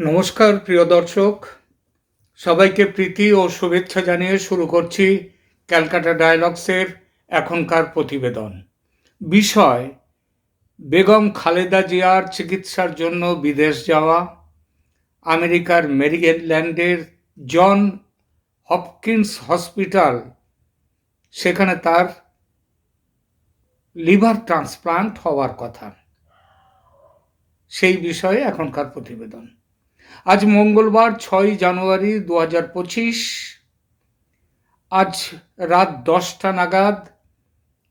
নমস্কার, প্রিয় দর্শক। সবাইকে প্রীতি ও শুভেচ্ছা জানিয়ে শুরু করছি ক্যালকাটা ডায়ালগসের এখনকার প্রতিবেদন। বিষয়, বেগম খালেদা জিয়ার চিকিৎসার জন্য বিদেশ যাওয়া, আমেরিকার মেরিল্যান্ডের জন হপকিন্স হসপিটাল, সেখানে তার লিভার ট্রান্সপ্লান্ট হওয়ার কথা। সেই বিষয়ে এখনকার প্রতিবেদন। আজ মঙ্গলবার ছয় জানুয়ারি দু হাজার পঁচিশ। আজ রাত দশটা নাগাদ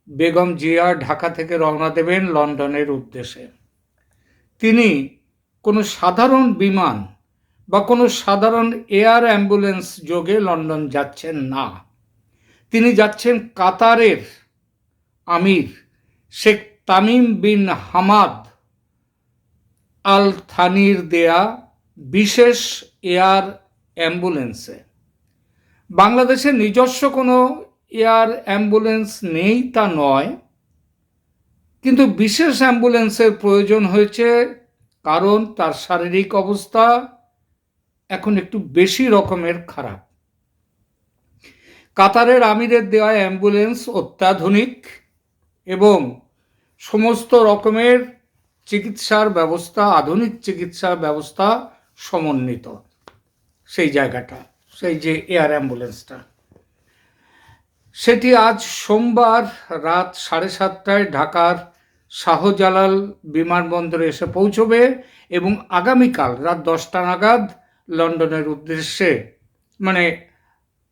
বেগম জিয়া ঢাকা থেকে রওনা দেবেন লন্ডনের উদ্দেশ্যে। তিনি কোনো সাধারণ বিমান বা কোনো সাধারণ এয়ার অ্যাম্বুলেন্স যোগে লন্ডন যাচ্ছেন না। তিনি যাচ্ছেন কাতারের আমির Sheikh Tamim bin Hamad Al থানির দেয়া বিশেষ এয়ার অ্যাম্বুলেন্সে। বাংলাদেশের নিজস্ব কোনো এয়ার অ্যাম্বুলেন্স নেই তা নয়, কিন্তু বিশেষ অ্যাম্বুলেন্সের প্রয়োজন হয়েছে কারণ তার শারীরিক অবস্থা এখন একটু বেশি রকমের খারাপ। কাতারের আমিরের দেওয়া অ্যাম্বুলেন্স অত্যাধুনিক এবং সমস্ত রকমের চিকিৎসার ব্যবস্থা, আধুনিক চিকিৎসার ব্যবস্থা সমন্বিত, সেই জায়গাটা, সেই যে এয়ার অ্যাম্বুলেন্সটা। সেটি আজ সোমবার রাত সাড়ে সাতটায় ঢাকার শাহজালাল বিমানবন্দরে এসে পৌঁছবে এবং আগামীকাল রাত দশটা নাগাদ লন্ডনের উদ্দেশ্যে মানে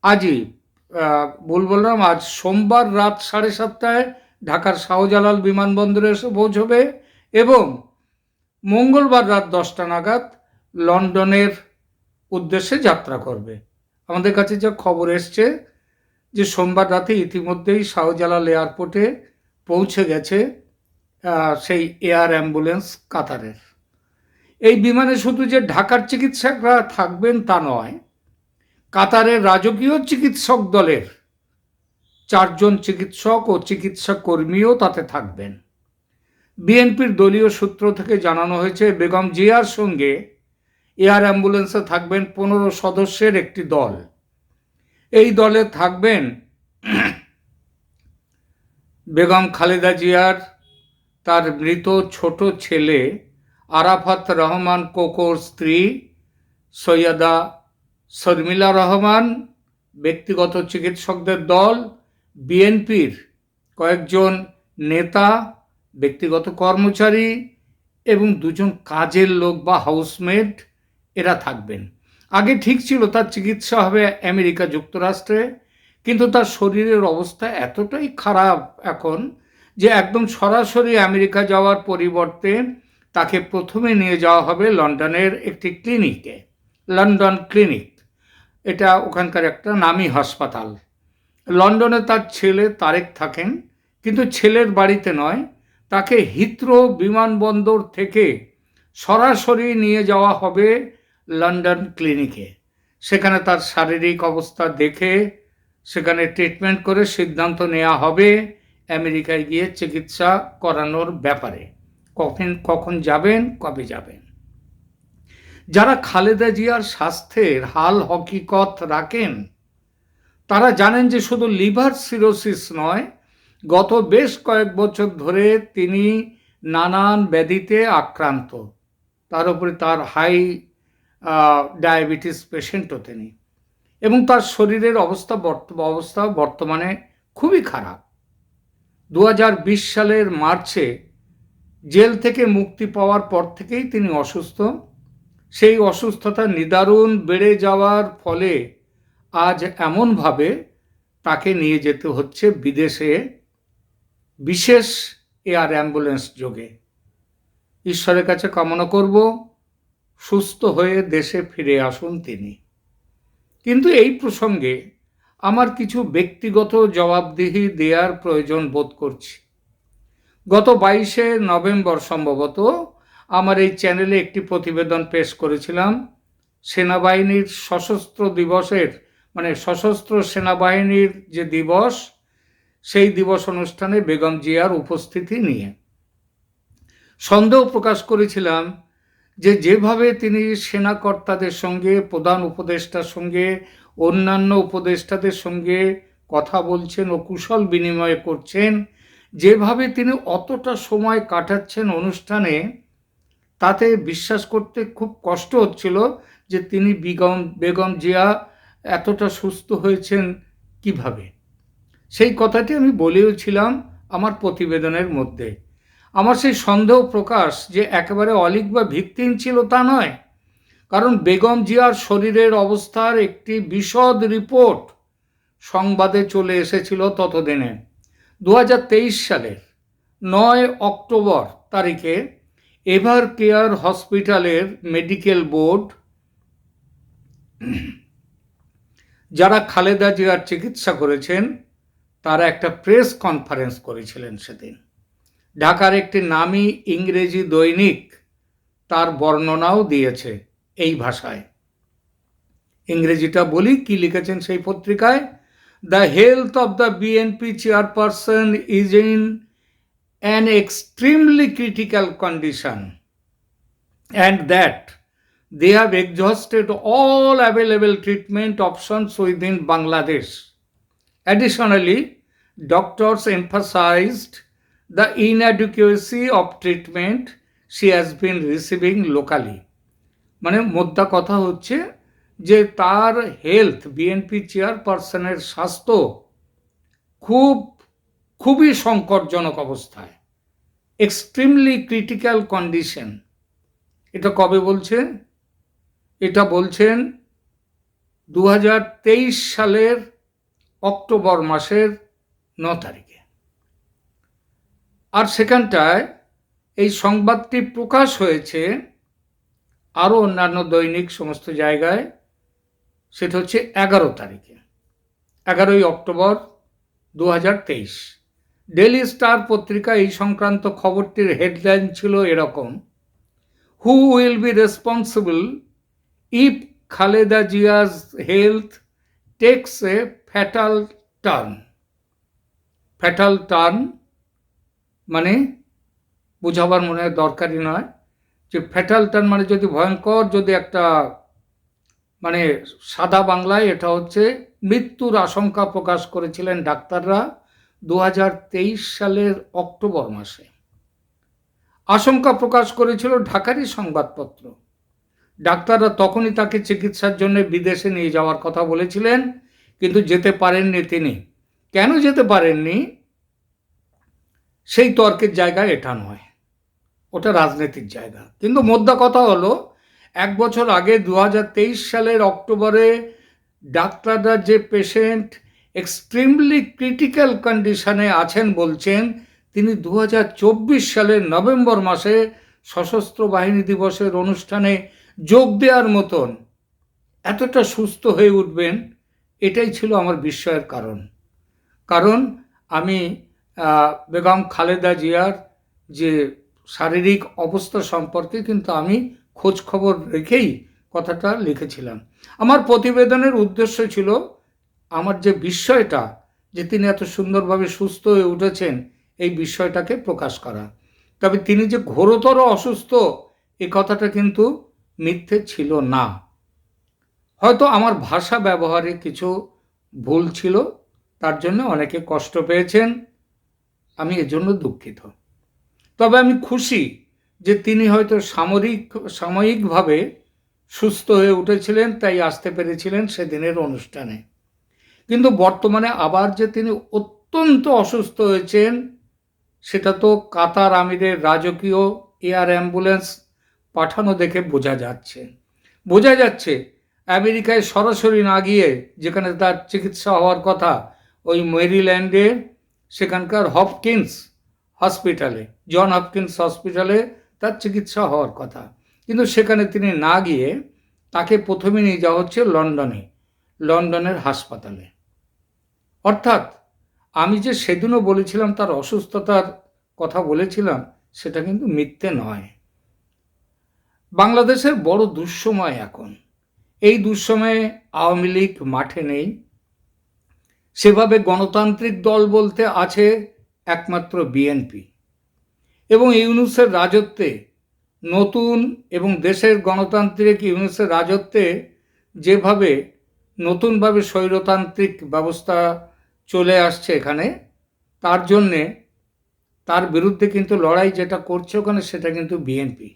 আজই ভুল বললাম, আজ সোমবার রাত সাড়ে সাতটায় ঢাকার শাহজালাল বিমানবন্দরে এসে পৌঁছবে এবং মঙ্গলবার রাত দশটা নাগাদ লন্ডনের উদ্দেশ্যে যাত্রা করবে। আমাদের কাছে যা খবর এসছে যে সোমবার রাতে ইতিমধ্যেই শাহজালাল এয়ারপোর্টে পৌঁছে গেছে সেই এয়ার অ্যাম্বুলেন্স কাতারের। এই বিমানে শুধু যে ঢাকার চিকিৎসকরা থাকবেন তা নয়, কাতারের রাজকীয় চিকিৎসক দলের চারজন চিকিৎসক ও চিকিৎসা কর্মীও তাতে থাকবেন। বিএনপির দলীয় সূত্র থেকে জানানো হয়েছে, বেগম জিয়ার সঙ্গে এয়ার অ্যাম্বুলেন্সে থাকবেন পনেরো সদস্যের একটি দল। এই দলে থাকবেন বেগম খালেদা জিয়ার তার মৃত ছোট ছেলে আরাফাত রহমান কোকোর স্ত্রী সৈয়দা শর্মিলা রহমান, ব্যক্তিগত চিকিৎসকদের দল, বিএনপির কয়েকজন নেতা, ব্যক্তিগত কর্মচারী এবং দুজন কাজের লোক বা হাউসমেট এরা থাকবেন। আগে ঠিক ছিল তার চিকিৎসা হবে আমেরিকা যুক্তরাষ্ট্রে, কিন্তু তার শরীরের অবস্থা এতটাই খারাপ এখন যে একদম সরাসরি আমেরিকা যাওয়ার পরিবর্তে তাকে প্রথমে নিয়ে যাওয়া হবে লন্ডনের একটি ক্লিনিকে, লন্ডন ক্লিনিক। এটা ওখানকার একটা নামি হাসপাতাল। লন্ডনে তার ছেলে তারেক থাকেন, কিন্তু ছেলের বাড়িতে নয়, তাকে হিথ্রো বিমানবন্দর থেকে সরাসরি নিয়ে যাওয়া হবে লন্ডন ক্লিনিকে। সেখানে তার শারীরিক অবস্থা দেখে সেখানে ট্রিটমেন্ট করে সিদ্ধান্ত নেওয়া হবে আমেরিকায় গিয়ে চিকিৎসা করানোর ব্যাপারে। কখন কখন যাবেন, কবে যাবেন? যারা খালেদা জিয়ার স্বাস্থ্যের হাল হকিকত রাখেন, তারা জানেন যে শুধু লিভার সিরোসিস নয়, গত বেশ কয়েক বছর ধরে তিনি নানান ব্যাধিতে আক্রান্ত। তার উপরে তার হাই ডায়াবেটিস পেশেন্টও তিনি। এবং তার শরীরের অবস্থা অবস্থা বর্তমানে খুবই খারাপ। দু হাজার বিশ সালের মার্চে জেল থেকে মুক্তি পাওয়ার পর থেকেই তিনি অসুস্থ। সেই অসুস্থতা নিদারুণ বেড়ে যাওয়ার ফলে আজ এমনভাবে তাকে নিয়ে যেতে হচ্ছে বিদেশে বিশেষ এয়ার অ্যাম্বুলেন্স যোগে। ঈশ্বরের কাছে কামনা করব। সুস্থ হয়ে দেশে ফিরে আসুন তিনি। কিন্তু এই প্রসঙ্গে আমার কিছু ব্যক্তিগত জবাবদিহি দেওয়ার প্রয়োজন বোধ করছি। গত বাইশে নভেম্বর সম্ভবত আমার এই চ্যানেলে একটি প্রতিবেদন পেশ করেছিলাম। সেনাবাহিনীর সশস্ত্র দিবসের মানে সশস্ত্র সেনাবাহিনীর যে দিবস, সেই দিবস অনুষ্ঠানে বেগম জিয়ার উপস্থিতি নিয়ে। সন্দেহ প্রকাশ করেছিলাম যে যেভাবে তিনি সেনাকর্তাদের সঙ্গে, প্রধান উপদেষ্টার সঙ্গে, অন্যান্য উপদেষ্টাদের সঙ্গে কথা বলছেন ও কুশল বিনিময় করছেন, যেভাবে তিনি অতটা সময় কাটাচ্ছেন অনুষ্ঠানে, তাতে বিশ্বাস করতে খুব কষ্ট হচ্ছিল যে তিনি বেগম বেগম জিয়া এতটা সুস্থ হয়েছেন কীভাবে? সেই কথাটি আমি বলেওছিলাম আমার প্রতিবেদনের মধ্যে। আমার সেই সন্দেহ প্রকাশ যে একেবারে অলিক বা ভিত্তিহীন ছিল তা নয়। কারণ বেগম জিয়ার শরীরের অবস্থার একটি বিশদ রিপোর্ট সংবাদে চলে এসেছিল ততদিনে। দু হাজার তেইশ সালের নয় অক্টোবর তারিখে এভার কেয়ার হসপিটালের মেডিকেল বোর্ড যারা খালেদা জিয়ার চিকিৎসা করেছেন, তারা একটা প্রেস কনফারেন্স করেছিলেন সেদিন। ঢাকার একটি নামী ইংরেজি দৈনিক তার বর্ণনাও দিয়েছে এই ভাষায় ইংরেজিটা বলি কি লিখেছেন সেই পত্রিকায় the health of the BNP chairperson is in an extremely critical condition and that they have exhausted all available treatment options within Bangladesh. Additionally, doctors emphasized the inadequacy of treatment she has been receiving locally. মানে মোদ্দা কথা হচ্ছে যে তার health BNP চেয়ারপারসনের স্বাস্থ্য খুব, খুবই সংকটজনক অবস্থায়। এক্সট্রিমলি ক্রিটিক্যাল কন্ডিশন এটা কবে বলছে এটা বলছেন দু হাজার তেইশ সালের অক্টোবর মাসের ন তারিখে। সেখানটায় এই সংবাদটি প্রকাশ হয়েছে আরও অন্যান্য দৈনিক সমস্ত জায়গায়। সেটা হচ্ছে এগারো তারিখে, এগারোই অক্টোবর দু হাজার তেইশ। ডেলি স্টার পত্রিকা এই সংক্রান্ত খবরটির হেডলাইন ছিল এরকম, who will be responsible if Khaleda Jia's health takes a fatal turn. Fatal turn মানে বোঝাবার মনে হয় দরকারই নয় যে ফ্যাটাল টার্ন মানে যদি ভয়ঙ্কর যদি একটা মানে সাদা বাংলায় এটা হচ্ছে মৃত্যুর আশঙ্কা প্রকাশ করেছিলেন ডাক্তাররা দু হাজার তেইশ সালের অক্টোবর মাসে। আশঙ্কা প্রকাশ করেছিল ঢাকারই সংবাদপত্র। ডাক্তাররা তখনই তাকে চিকিৎসার জন্য বিদেশে নিয়ে যাওয়ার কথা বলেছিলেন, কিন্তু যেতে পারেননি তিনি। কেন যেতে পারেননি? সেই তর্কের জায়গা এটা নয়। ওটা রাজনীতির জায়গা। কিন্তু মোদ্দা কথা হলো, এক বছর আগে দু হাজার তেইশ সালের অক্টোবরে ডাক্তাররা যে পেশেন্ট এক্সট্রিমলি ক্রিটিক্যাল কন্ডিশনে আছেন বলছেন, তিনি দু হাজার চব্বিশ সালের নভেম্বর মাসে সশস্ত্র বাহিনী দিবসের অনুষ্ঠানে যোগ দেওয়ার মতন এতটা সুস্থ হয়ে উঠবেন, এটাই ছিল আমার বিস্ময়ের কারণ। কারণ আমি বেগম খালেদা জিয়ার যে শারীরিক অবস্থা সম্পর্কে কিন্তু আমি খোঁজ খবর রেখেই কথাটা লিখেছিলাম। আমার প্রতিবেদনের উদ্দেশ্য ছিল, আমার যে বিষয়টা যে তিনি এত সুন্দরভাবে সুস্থ হয়ে উঠেছেন, এই বিষয়টাকে প্রকাশ করা। তবে তিনি যে ঘোরতর অসুস্থ এই কথাটা কিন্তু মিথ্যে ছিল না। হয়তো আমার ভাষা ব্যবহারে কিছু ভুল ছিল, তার জন্য অনেকে কষ্ট পেয়েছেন আমি এজন্য দুঃখিত। তবে আমি খুশি যে তিনি হয়তো সামরিক, সাময়িকভাবে সুস্থ হয়ে উঠেছিলেন, তাই আসতে পেরেছিলেন সেদিনের অনুষ্ঠানে। কিন্তু বর্তমানে আবার যে তিনি অত্যন্ত অসুস্থ হয়েছেন, সেটা তো কাতার আমিরের রাজকীয় এয়ার অ্যাম্বুলেন্স পাঠানো দেখে বোঝা যাচ্ছে। বোঝা যাচ্ছে আমেরিকায় সরাসরি না গিয়ে যেখানে তার চিকিৎসা হওয়ার কথা ওই মেরিল্যান্ডে সেখানকার হপকিন্স হসপিটালে, জন হপকিন্স হসপিটালে তার চিকিৎসা হওয়ার কথা। কিন্তু সেখানে তিনি না গিয়ে তাকে প্রথমে নিয়ে যাওয়া হচ্ছে লন্ডনে, লন্ডনের হাসপাতালে। অর্থাৎ আমি যে সেদিনও বলেছিলাম তার অসুস্থতার কথা বলেছিলাম, সেটা কিন্তু মিথ্যে নয়। বাংলাদেশের বড় দুঃসময় এখন। এই দুঃসময়ে আওয়ামী লীগ মাঠে নেই। সেভাবে গণতান্ত্রিক দল বলতে আছে একমাত্র বিএনপি এবং ইউনুসের রাজত্বে নতুন এবং দেশের গণতান্ত্রিক ইউনুসের রাজত্বে যেভাবে নতুনভাবে স্বৈরতান্ত্রিক ব্যবস্থা চলে আসছে এখানে, তার জন্যে তার বিরুদ্ধে কিন্তু লড়াই যেটা করছে ওখানে সেটা কিন্তু বিএনপি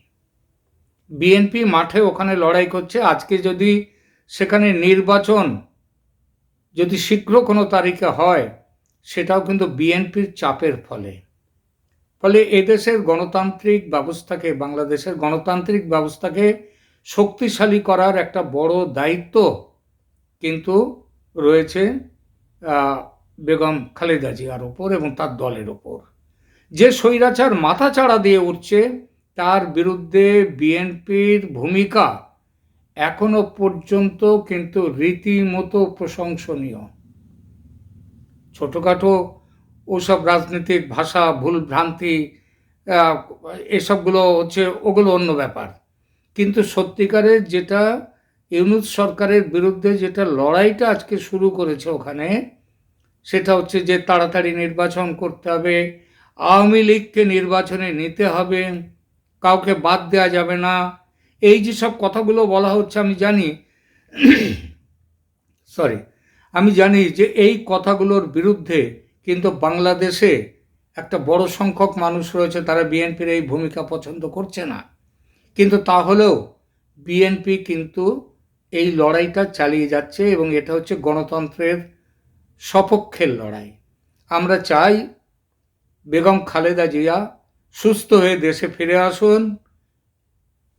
বিএনপি মাঠে ওখানে লড়াই করছে। আজকে যদি সেখানে নির্বাচন যদি শীঘ্র কোনো তারিখে হয়, সেটাও কিন্তু বিএনপির চাপের ফলে। ফলে এদেশের গণতান্ত্রিক ব্যবস্থাকে, বাংলাদেশের গণতান্ত্রিক ব্যবস্থাকে শক্তিশালী করার একটা বড় দায়িত্ব কিন্তু রয়েছে বেগম খালেদা জিয়ার ওপর এবং তার দলের ওপর। যে স্বৈরাচার মাথা চাড়া দিয়ে উঠছে, তার বিরুদ্ধে বিএনপির ভূমিকা এখনও পর্যন্ত কিন্তু রীতিমতো প্রশংসনীয়। ছোটোখাটো ওসব রাজনীতিক ভাষা, ভুল ভ্রান্তি এসবগুলো হচ্ছে ওগুলো অন্য ব্যাপার। কিন্তু সত্যিকারের যেটা ইউনুস সরকারের বিরুদ্ধে যেটা লড়াইটা আজকে শুরু করেছে ওখানে, সেটা হচ্ছে যে তাড়াতাড়ি নির্বাচন করতে হবে, আওয়ামী লীগকে নির্বাচনে নিতে হবে, কাউকে বাদ দেওয়া যাবে না এই যে সব কথাগুলো বলা হচ্ছে, আমি জানি সরি আমি জানি যে এই কথাগুলোর বিরুদ্ধে কিন্তু বাংলাদেশে একটা বড় সংখ্যক মানুষ রয়েছে, তারা বিএনপির এই ভূমিকা পছন্দ করছে না। কিন্তু তাহলেও বিএনপি কিন্তু এই লড়াইটা চালিয়ে যাচ্ছে এবং এটা হচ্ছে গণতন্ত্রের সপক্ষের লড়াই। আমরা চাই বেগম খালেদা জিয়া সুস্থ হয়ে দেশে ফিরে আসুন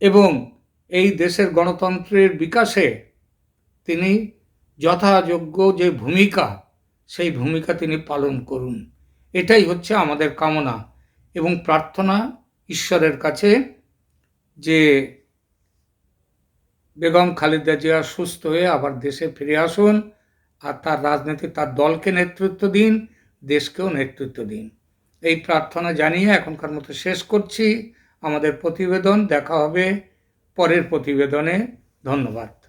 এই দেশের গণতন্ত্রের বিকাশে তিনি যথাযোগ্য যে ভূমিকা, সেই ভূমিকা তিনি পালন করুন। এটাই হচ্ছে আমাদের কামনা এবং প্রার্থনা ঈশ্বরের কাছে যে বেগম খালেদা জিয়া সুস্থ হয়ে আবার দেশে ফিরে আসুন আর তার রাজনীতি, তার দলকে নেতৃত্ব দিন, দেশকেও নেতৃত্ব দিন। এই প্রার্থনা জানিয়ে এখনকার মতো শেষ করছি। আমাদের প্রতিবেদন দেখা হবে পরের প্রতিবেদনে। ধন্যবাদ।